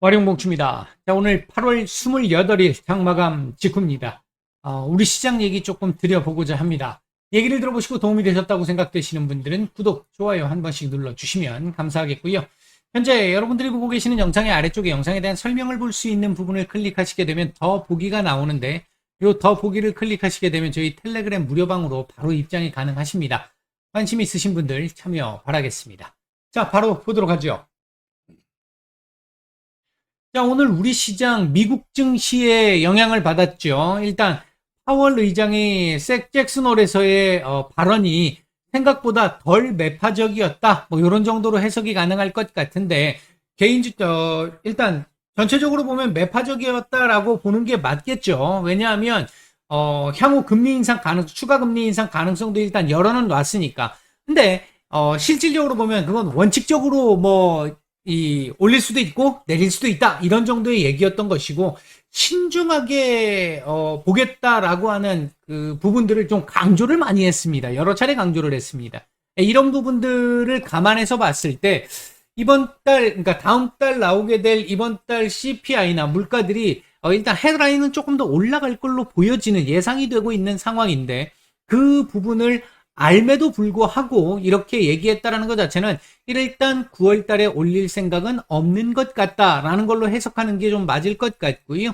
와룡봉추입니다. 자, 오늘 8월 28일 장마감 직후입니다. 어, 우리 시장 얘기 조금 드려보고자 합니다. 얘기를 들어보시고 도움이 되셨다고 생각되시는 분들은 구독, 좋아요 한 번씩 눌러주시면 감사하겠고요. 현재 여러분들이 보고 계시는 영상의 아래쪽에 영상에 대한 설명을 볼 수 있는 부분을 클릭하시게 되면 더 보기가 나오는데 요 더 보기를 클릭하시게 되면 저희 텔레그램 무료방으로 바로 입장이 가능하십니다. 관심 있으신 분들 참여 바라겠습니다. 자, 바로 보도록 하죠. 자, 오늘 우리 시장 미국 증시에 영향을 받았죠. 일단 파월 의장의 색 잭슨홀에서의 어, 발언이 생각보다 덜 매파적이었다. 뭐 이런 정도로 해석이 가능할 것 같은데 개인적 어, 일단 전체적으로 보면 매파적이었다라고 보는 게 맞겠죠. 왜냐하면 어, 향후 금리 인상 가능 추가 금리 인상 가능성도 일단 열어는 놨으니까. 근데 어, 실질적으로 보면 그건 원칙적으로 뭐 이 올릴 수도 있고 내릴 수도 있다 이런 정도의 얘기였던 것이고 신중하게 어, 보겠다라고 하는 그 부분들을 좀 강조를 많이 했습니다. 여러 차례 강조를 했습니다. 이런 부분들을 감안해서 봤을 때 이번 달 그러니까 다음 달 나오게 될 이번 달 CPI나 물가들이 어, 일단 헤드라인은 조금 더 올라갈 걸로 보여지는 예상이 되고 있는 상황인데 그 부분을 알매도 불구하고 이렇게 얘기했다라는 것 자체는 일단 9월 달에 올릴 생각은 없는 것 같다라는 걸로 해석하는 게 좀 맞을 것 같고요.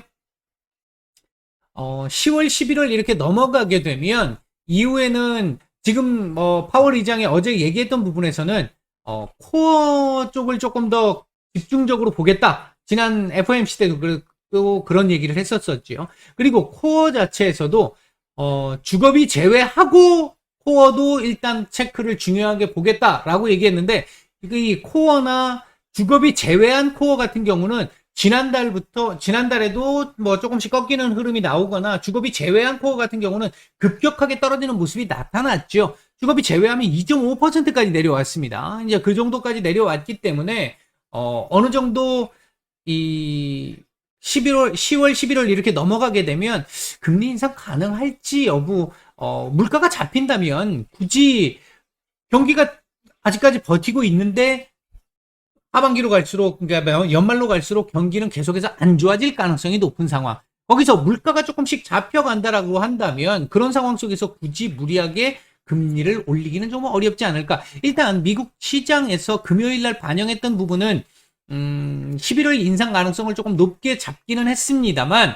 어, 10월, 11월 이렇게 넘어가게 되면 이후에는 지금 뭐 파월 의장이 어제 얘기했던 부분에서는 어, 코어 쪽을 조금 더 집중적으로 보겠다. 지난 FOMC 때도 그, 또 그런 얘기를 했었었죠. 그리고 코어 자체에서도 어, 주거비 제외하고 코어도 일단 체크를 중요하게 보겠다라고 얘기했는데 이 코어나 주거비 제외한 코어 같은 경우는 지난달부터 지난달에도 뭐 조금씩 꺾이는 흐름이 나오거나 주거비 제외한 코어 같은 경우는 급격하게 떨어지는 모습이 나타났죠. 주거비 제외하면 2.5%까지 내려왔습니다. 이제 그 정도까지 내려왔기 때문에 어, 어느 정도 이 11월, 10월, 11월 이렇게 넘어가게 되면 금리 인상 가능할지 여부 어, 물가가 잡힌다면 굳이 경기가 아직까지 버티고 있는데 하반기로 갈수록 그러니까 연말로 갈수록 경기는 계속해서 안 좋아질 가능성이 높은 상황. 거기서 물가가 조금씩 잡혀간다라고 한다면 그런 상황 속에서 굳이 무리하게 금리를 올리기는 좀 어렵지 않을까. 일단 미국 시장에서 금요일 날 반영했던 부분은 음, 11월 인상 가능성을 조금 높게 잡기는 했습니다만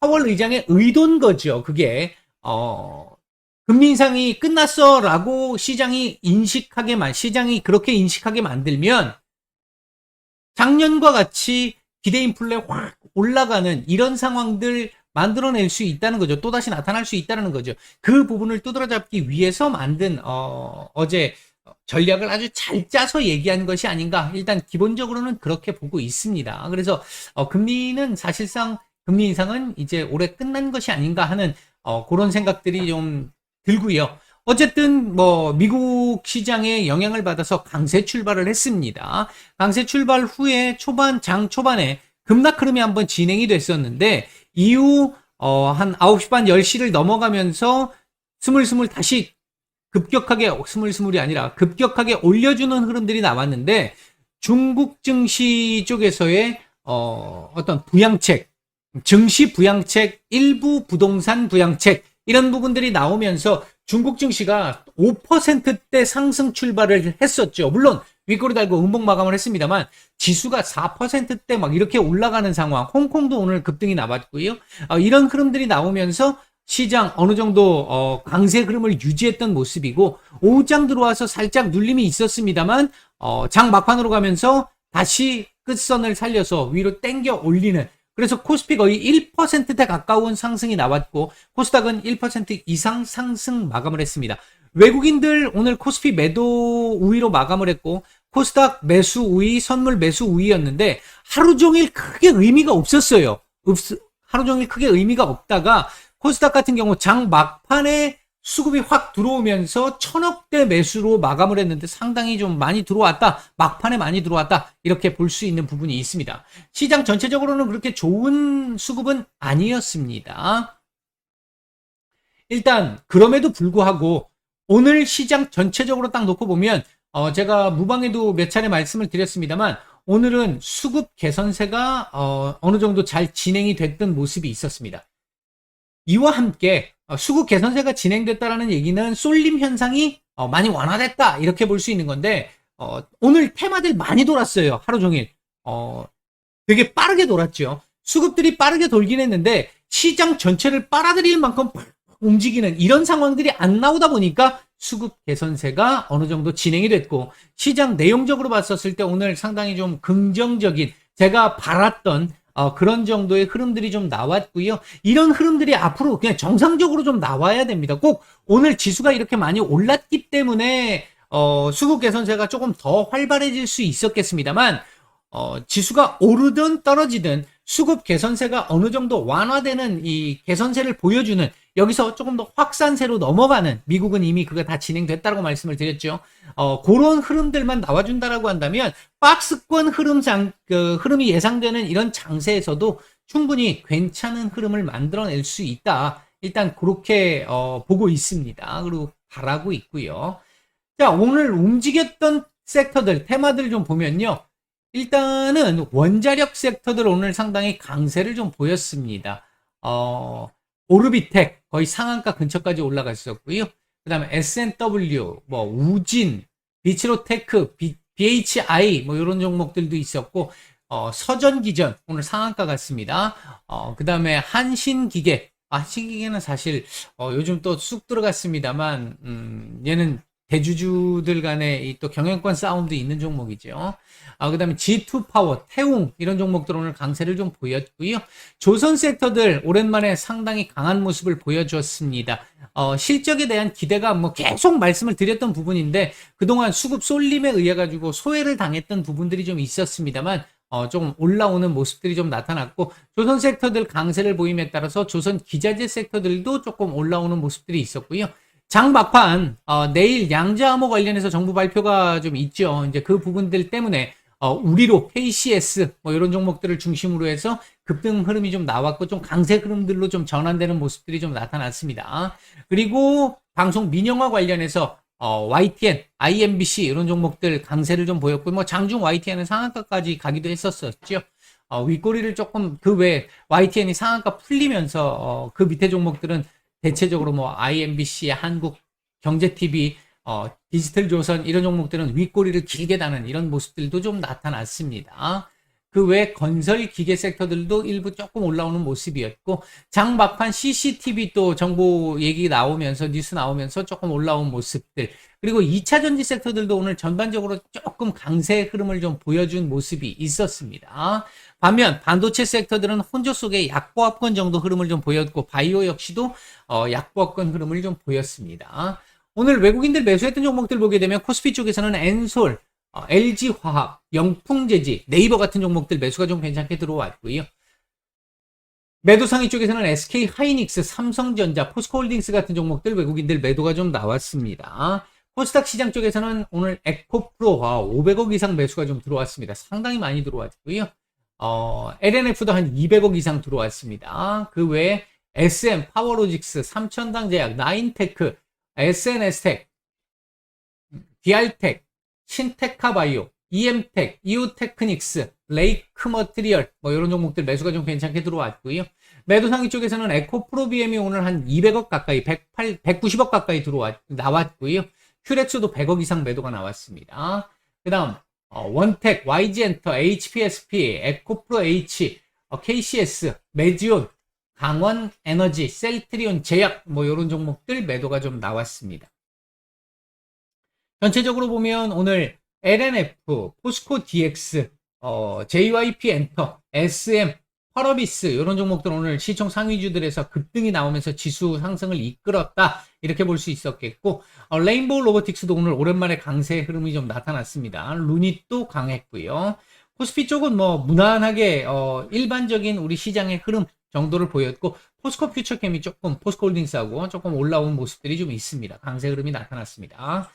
파월 의장의 의도인 거죠. 그게 어, 금리 인상이 끝났어라고 시장이 인식하게만 시장이 그렇게 인식하게 만들면 작년과 같이 기대 인플레 확 올라가는 이런 상황들 만들어낼 수 있다는 거죠. 또 다시 나타날 수 있다는 거죠. 그 부분을 두드러잡기 위해서 만든 어, 어제 전략을 아주 잘 짜서 얘기한 것이 아닌가. 일단 기본적으로는 그렇게 보고 있습니다. 그래서 어, 금리는 사실상 금리 인상은 이제 올해 끝난 것이 아닌가 하는 어, 그런 생각들이 좀 들고요. 어쨌든 뭐 미국 시장에 영향을 받아서 강세 출발을 했습니다. 강세 출발 후에 초반 장 초반에 급락 흐름이 한번 진행이 됐었는데 이후 어 한 9시 반 10시를 넘어가면서 스물스물 다시 급격하게 스물스물이 아니라 급격하게 올려주는 흐름들이 나왔는데 중국 증시 쪽에서의 어 어떤 부양책 증시 부양책 일부 부동산 부양책 이런 부분들이 나오면서 중국 증시가 5%대 상승 출발을 했었죠. 물론 윗꼬리 달고 음봉 마감을 했습니다만 지수가 4%대 막 이렇게 올라가는 상황. 홍콩도 오늘 급등이 나왔고요. 어, 이런 흐름들이 나오면서 시장 어느 정도 어, 강세 흐름을 유지했던 모습이고 오후장 들어와서 살짝 눌림이 있었습니다만 어, 장 막판으로 가면서 다시 끝선을 살려서 위로 땡겨 올리는 그래서 코스피 거의 1%대 가까운 상승이 나왔고 코스닥은 1% 이상 상승 마감을 했습니다. 외국인들 오늘 코스피 매도 우위로 마감을 했고 코스닥 매수 우위, 선물 매수 우위였는데 하루 종일 크게 의미가 없었어요. 하루 종일 크게 의미가 없다가 코스닥 같은 경우 장 막판에 수급이 확 들어오면서 천억대 매수로 마감을 했는데 상당히 좀 많이 들어왔다. 막판에 많이 들어왔다. 이렇게 볼 수 있는 부분이 있습니다. 시장 전체적으로는 그렇게 좋은 수급은 아니었습니다. 일단 그럼에도 불구하고 오늘 시장 전체적으로 딱 놓고 보면 어 제가 무방에도 몇 차례 말씀을 드렸습니다만 오늘은 수급 개선세가 어, 어느 정도 잘 진행이 됐던 모습이 있었습니다. 이와 함께 어, 수급 개선세가 진행됐다라는 얘기는 쏠림 현상이 어, 많이 완화됐다 이렇게 볼 수 있는 건데 어, 오늘 테마들 많이 돌았어요 하루 종일. 어, 되게 빠르게 돌았죠. 수급들이 빠르게 돌긴 했는데 시장 전체를 빨아들일 만큼 움직이는 이런 상황들이 안 나오다 보니까 수급 개선세가 어느 정도 진행이 됐고 시장 내용적으로 봤었을 때 오늘 상당히 좀 긍정적인 제가 바랐던 어, 그런 정도의 흐름들이 좀 나왔고요. 이런 흐름들이 앞으로 그냥 정상적으로 좀 나와야 됩니다. 꼭 오늘 지수가 이렇게 많이 올랐기 때문에 어, 수급 개선세가 조금 더 활발해질 수 있었겠습니다만 어, 지수가 오르든 떨어지든 수급 개선세가 어느 정도 완화되는 이 개선세를 보여주는 여기서 조금 더 확산세로 넘어가는 미국은 이미 그거 다 진행됐다고 말씀을 드렸죠. 어, 그런 흐름들만 나와준다라고 한다면 박스권 흐름상 그 흐름이 예상되는 이런 장세에서도 충분히 괜찮은 흐름을 만들어낼 수 있다. 일단 그렇게 어, 보고 있습니다. 그리고 바라고 있고요. 자 오늘 움직였던 섹터들 테마들 좀 보면요. 일단은 원자력 섹터들 오늘 상당히 강세를 좀 보였습니다. 어, 오르비텍 거의 상한가 근처까지 올라갔었고요. 그 다음에 SNW, 뭐 우진, 비치로테크, 비, BHI 뭐 이런 종목들도 있었고 어, 서전기전 오늘 상한가 같습니다. 어, 그 다음에 한신기계 아, 한신기계는 사실 어, 요즘 또 쑥 들어갔습니다만 음, 얘는 대주주들 간의 이또 경영권 싸움도 있는 종목이죠. 아, 그 다음에 G2 파워, 태웅, 이런 종목들 오늘 강세를 좀 보였고요. 조선 섹터들 오랜만에 상당히 강한 모습을 보여주었습니다. 어, 실적에 대한 기대가 뭐 계속 말씀을 드렸던 부분인데, 그동안 수급 쏠림에 의해 가지고 소외를 당했던 부분들이 좀 있었습니다만, 어, 좀 올라오는 모습들이 좀 나타났고, 조선 섹터들 강세를 보임에 따라서 조선 기자재 섹터들도 조금 올라오는 모습들이 있었고요. 장 막판 어, 내일 양자암호 관련해서 정부 발표가 좀 있죠. 이제 그 부분들 때문에 어, 우리로 KCS 뭐 이런 종목들을 중심으로 해서 급등 흐름이 좀 나왔고 좀 강세 흐름들로 좀 전환되는 모습들이 좀 나타났습니다. 그리고 방송 민영화 관련해서 어, YTN, IMBC 이런 종목들 강세를 좀 보였고 뭐 장중 YTN은 상한가까지 가기도 했었었죠. 어, 윗꼬리를 조금 그 외에 YTN이 상한가 풀리면서 어, 그 밑에 종목들은 대체적으로 뭐 IMBC, 한국 경제TV, 어, 디지털 조선 이런 종목들은 윗꼬리를 길게 다는 이런 모습들도 좀 나타났습니다. 그 외 건설 기계 섹터들도 일부 조금 올라오는 모습이었고 장 막판 CCTV 또 정보 얘기 나오면서 뉴스 나오면서 조금 올라온 모습들 그리고 2차 전지 섹터들도 오늘 전반적으로 조금 강세 흐름을 좀 보여준 모습이 있었습니다. 반면 반도체 섹터들은 혼조 속에 약보합권 정도 흐름을 좀 보였고 바이오 역시도 어, 약보합권 흐름을 좀 보였습니다. 오늘 외국인들 매수했던 종목들 보게 되면 코스피 쪽에서는 엔솔, 어, LG화학, 영풍재지, 네이버 같은 종목들 매수가 좀 괜찮게 들어왔고요. 매도 상위 쪽에서는 SK 하이닉스, 삼성전자, 포스코홀딩스 같은 종목들 외국인들 매도가 좀 나왔습니다. 코스닥 시장 쪽에서는 오늘 에코프로와 500억 이상 매수가 좀 들어왔습니다. 상당히 많이 들어왔고요. 어, LNF도 한 200억 이상 들어왔습니다. 그 외에 SM, 파워로직스, 삼천당제약, 나인테크, SNS텍, DR텍, 신테카바이오, EM텍, 이오테크닉스, 레이크 머티리얼 뭐 이런 종목들 매수가 좀 괜찮게 들어왔고요. 매도 상위 쪽에서는 에코프로비엠이 오늘 한 200억 가까이, 108, 190억 가까이 들어왔 나왔고요. 큐렉스도 100억 이상 매도가 나왔습니다. 그다음 어, 원텍, YG엔터, HPSP, 에코프로 H, 어, KCS, 메지온, 강원 에너지, 셀트리온 제약 뭐 이런 종목들 매도가 좀 나왔습니다. 전체적으로 보면 오늘 LNF, 포스코 DX, 어, JYP 엔터, SM, 펄어비스 이런 종목들 오늘 시총 상위주들에서 급등이 나오면서 지수 상승을 이끌었다 이렇게 볼 수 있었겠고 어, 레인보우 로보틱스도 오늘 오랜만에 강세 흐름이 좀 나타났습니다. 루닛도 강했고요. 코스피 쪽은 뭐 무난하게 어, 일반적인 우리 시장의 흐름 정도를 보였고 포스코 퓨처캠이 조금 포스코홀딩스하고 조금 올라온 모습들이 좀 있습니다. 강세 흐름이 나타났습니다.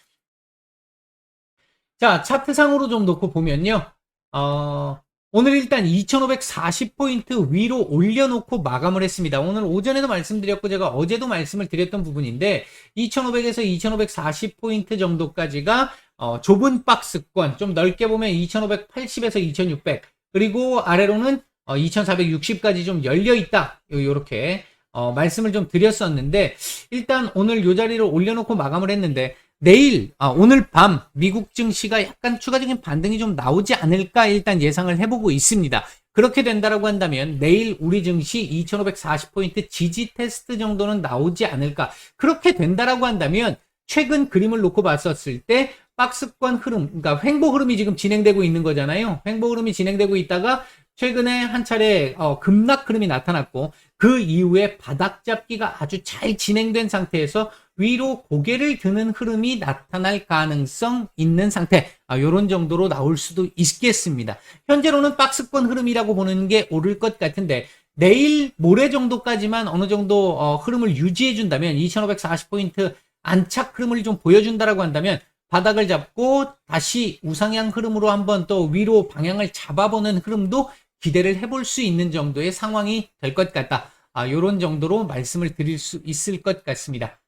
자 차트상으로 좀 놓고 보면요. 어, 오늘 일단 2540포인트 위로 올려놓고 마감을 했습니다. 오늘 오전에도 말씀드렸고 제가 어제도 말씀을 드렸던 부분인데 2500에서 2540포인트 정도까지가 어, 좁은 박스권 좀 넓게 보면 2580에서 2600 그리고 아래로는 어, 2460까지 좀 열려 있다. 요- 요렇게 어, 말씀을 좀 드렸었는데 일단 오늘 요 자리를 올려놓고 마감을 했는데 내일 아, 오늘 밤 미국 증시가 약간 추가적인 반등이 좀 나오지 않을까 일단 예상을 해보고 있습니다. 그렇게 된다라고 한다면 내일 우리 증시 2540포인트 지지 테스트 정도는 나오지 않을까. 그렇게 된다라고 한다면 최근 그림을 놓고 봤었을 때 박스권 흐름, 그러니까 횡보 흐름이 지금 진행되고 있는 거잖아요. 횡보 흐름이 진행되고 있다가 최근에 한 차례 어, 급락 흐름이 나타났고 그 이후에 바닥 잡기가 아주 잘 진행된 상태에서 위로 고개를 드는 흐름이 나타날 가능성 있는 상태. 아, 요런 정도로 나올 수도 있겠습니다. 현재로는 박스권 흐름이라고 보는 게 옳을 것 같은데 내일 모레 정도까지만 어느 정도 어, 흐름을 유지해 준다면 2540포인트 안착 흐름을 좀 보여준다라고 한다면 바닥을 잡고 다시 우상향 흐름으로 한번 또 위로 방향을 잡아보는 흐름도 기대를 해볼 수 있는 정도의 상황이 될 것 같다. 아, 요런 정도로 말씀을 드릴 수 있을 것 같습니다.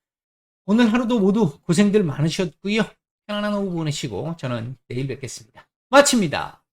오늘 하루도 모두 고생들 많으셨고요. 편안한 오후 보내시고 저는 내일 뵙겠습니다. 마칩니다.